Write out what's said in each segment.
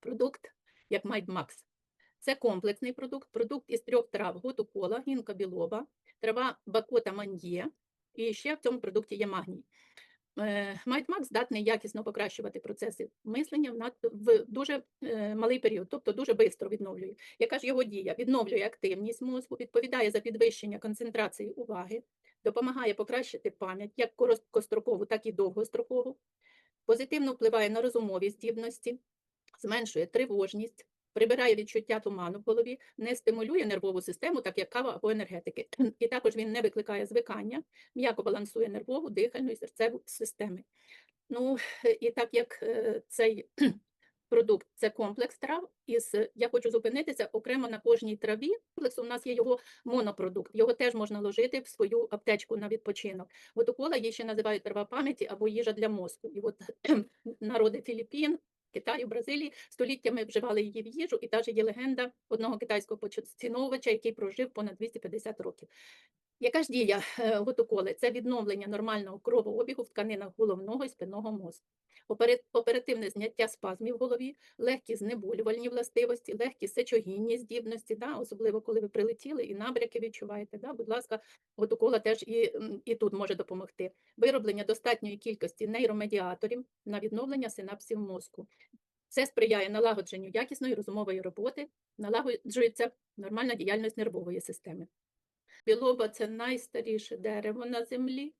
продукт, як Майдмакс. Це комплексний продукт, продукт із трьох трав: готукола, гінка білоба, трава бакота маньє, і ще в цьому продукті є магній. Майтмак здатний якісно покращувати процеси мислення в, дуже е, малий період, тобто дуже швидко відновлює. Яка ж його дія? Відновлює активність мозку, відповідає за підвищення концентрації уваги, допомагає покращити пам'ять як короткострокову, так і довгострокову, позитивно впливає на розумові здібності, зменшує тривожність, прибирає відчуття туману в голові, не стимулює нервову систему, так як кава або енергетики. І також він не викликає звикання, м'яко балансує нервову, дихальну і серцеву системи. Ну, і так як е, цей продукт це комплекс трав, із я хочу зупинитися окремо на кожній траві. Комплексу у нас є його монопродукт. Його теж можна ложити в свою аптечку на відпочинок. Водокола її ще називають трава пам'яті або їжа для мозку. І от народи Філіппін, Китаю, Бразилії століттями вживали її в їжу, і навіть є легенда одного китайського поціновувача, який прожив понад 250 років. Яка ж дія е, готоколи? Це відновлення нормального кровообігу в тканинах головного і спинного мозку, оперативне зняття спазмів в голові, легкі знеболювальні властивості, легкі сечогінні здібності, да? особливо коли ви прилетіли і набряки відчуваєте. Да? Будь ласка, готокола теж і, і тут може допомогти. Вироблення достатньої кількості нейромедіаторів на відновлення синапсів мозку. Це сприяє налагодженню якісної розумової роботи, налагоджується нормальна діяльність нервової системи. Білоба це найстаріше дерево на землі.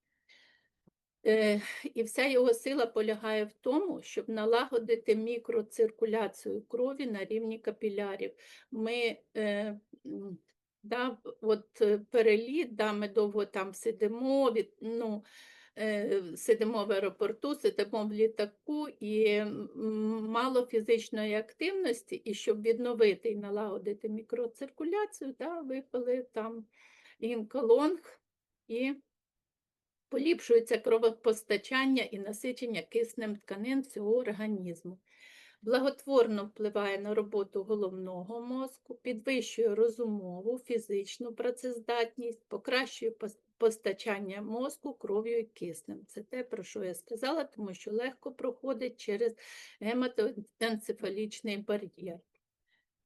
Е, І вся його сила полягає в тому, щоб налагодити мікроциркуляцію крові на рівні капілярів. Ми е, да, от е, переліт, да, ми довго там сидимо, від, ну, сидимо в аеропорту, сидимо в літаку і мало фізичної активності, і щоб відновити і налагодити мікроциркуляцію, да, випили там інколонг і поліпшується кровопостачання і насичення киснем тканин всього організму. Благотворно впливає на роботу головного мозку, підвищує розумову, фізичну працездатність, покращує постачання мозку кров'ю і киснем. Це те, про що я сказала, тому що легко проходить через гематоенцефалічний бар'єр.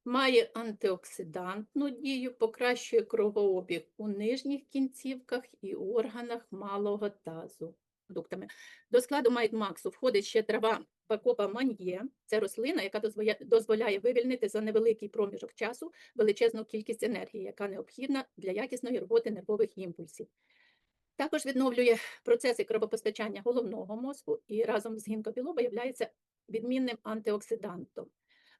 Має антиоксидантну дію, покращує кровообіг у нижніх кінцівках і органах малого тазу. Продуктами. До складу Майдмаксу входить ще трава Бакопа маньє. Це рослина, яка дозволяє, вивільнити за невеликий проміжок часу величезну кількість енергії, яка необхідна для якісної роботи нервових імпульсів. Також відновлює процеси кровопостачання головного мозку і разом з гінкобілоба є відмінним антиоксидантом.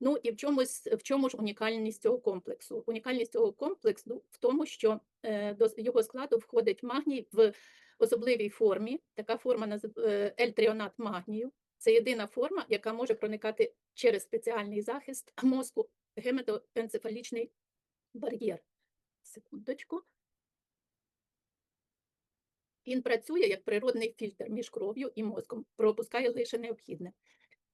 Ну і в чомусь в чому ж унікальність цього комплексу? Унікальність цього комплексу в тому, що е, до його складу входить магній в особливій формі. Така форма назив- е, L-тріонат магнію. Це єдина форма, яка може проникати через спеціальний захист мозку гематоенцефалічний бар'єр. Секундочку. Він працює як природний фільтр між кров'ю і мозком, пропускає лише необхідне.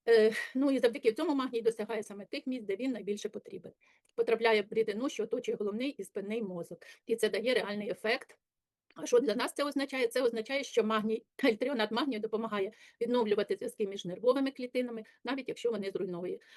Е, Ну і завдяки цьому магній досягає саме тих місць, де він найбільше потрібен. Потрапляє в рідину, що оточує головний і спинний мозок. І це дає реальний ефект. А що для нас це означає? Це означає, що магній, альтріонат магнію допомагає відновлювати зв'язки між нервовими клітинами, навіть якщо вони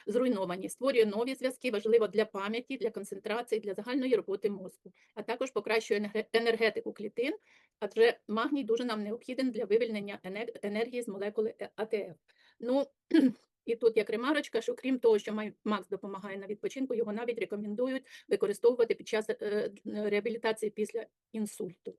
зруйновані. Створює нові зв'язки, важливо для пам'яті, для концентрації, для загальної роботи мозку, а також покращує енергетику клітин, адже магній дуже нам необхіден для вивільнення енергії з молекули е- АТФ. Ну, і тут як ремарочка, що крім того, що Макс допомагає на відпочинку, його навіть рекомендують використовувати під час е, реабілітації після інсульту.